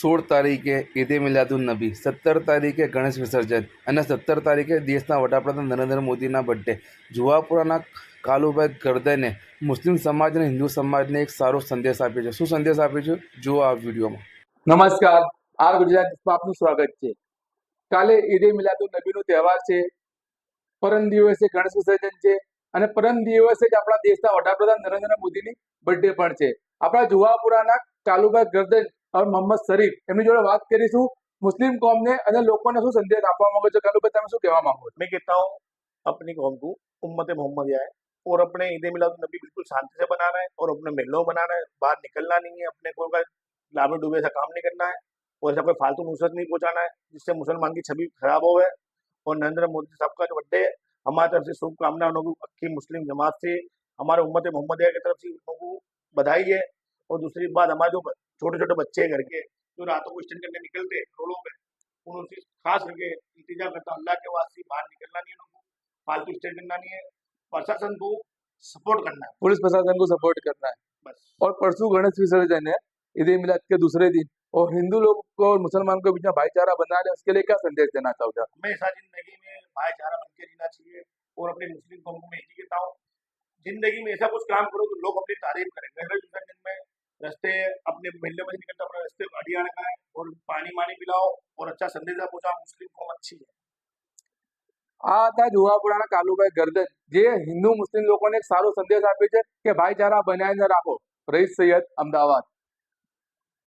સોળ તારીખે ઈદે મિલાદુન નબી, સત્તર તારીખે ગણેશ વિસર્જન અને સત્તર તારીખે દેશના વડાપ્રધાન નરેન્દ્ર મોદીના બર્થડે જુવાપુરાના કાલુભાઈ ગરદને મુસ્લિમ સમાજ અને હિન્દુ સમાજને એક સારો સંદેશ આપ્યો છે. શું સંદેશ આપ્યો છે? જુઓ આ વિડીયોમાં. નમસ્કાર આર ગુજરાત આપનું સ્વાગત છે. કાલે ઈદે મિલાદુન નબીનો તહેવાર છે. પરમ દિવસે ગણેશ વિસર્જન છે અને પરમ દિવસે જ આપણા દેશના વડાપ્રધાન નરેન્દ્ર મોદીની બર્થડે પણ છે. આપણા જુવાપુરાના કાલુભાઈ ગર્દન અને મોહમ્મદ શરીફ એમની જોડે વાત કરીશું મુસ્લિમ કોમને અને લોકોને શું સંદેશ આપવા માંગો છો કાલુભાઈ તમે શું કહેવા માંગો છો मैं कहता हूँ अपनी कौम को उम्मत मोहम्मदिया है और अपने ईद मिलाद नबी बिल्कुल शांति से बनाना है और अपने मेलों में बनाना है बाहर निकलना नहीं है अपने को का लाभ डूबे ऐसा काम नहीं करना है और ऐसा कोई फालतू नुसरत नहीं पहुंचाना है जिससे मुसलमान की छवि खराब हो है और नरेंद्र मोदी साहब का जो बर्थडे है हमारी तरफ से शुभकामनाएं उन लोगों को अक्की मुस्लिम जमात से हमारे उम्मत मोहम्मदिया की तरफ से उन लोगों को बधाई है और दूसरी बात हमारे जो छोटे छोटे बच्चे घर के जो रातों को स्टैंड करने निकलते रोडों पे उनसे खास करके इंतज़ार करता अल्लाह के वास्ते बाहर निकलना नहीं है उनको फालतू स्टैंड करना नहीं है। प्रशासन को सपोर्ट करना है। पुलिस प्रशासन को सपोर्ट करना है। बस। और परसों गणेश विसर्जन है ईद मिलाद के दूसरे दिन और हिंदू लोग को और मुसलमान को बीच में भाईचारा बना है उसके लिए क्या संदेश देना चाहोगे? हमेशा ज़िंदगी में भाईचारा बन के जीना चाहिए और अपने मुस्लिम कौम को मैं यही कहता हूँ ज़िंदगी में ऐसा कुछ काम करो तो लोग अपनी तारीफ़ करें रस्ते अपने मिलने में नहीं निकलता अपने रस्ते गाड़ी आने का है और पानी वानी पिलाओ और अच्छा संदेशा पहुंचाओ मुस्लिम कौम अच्छी है આ હતા જુવાપુરાના કાલુભાઈ ગરદન જે હિન્દુ મુસ્લિમ લોકોને એક સારો સંદેશ આપે છે કે ભાઈચારા બનાવીને રાખો રઈસ સૈયદ અમદાવાદ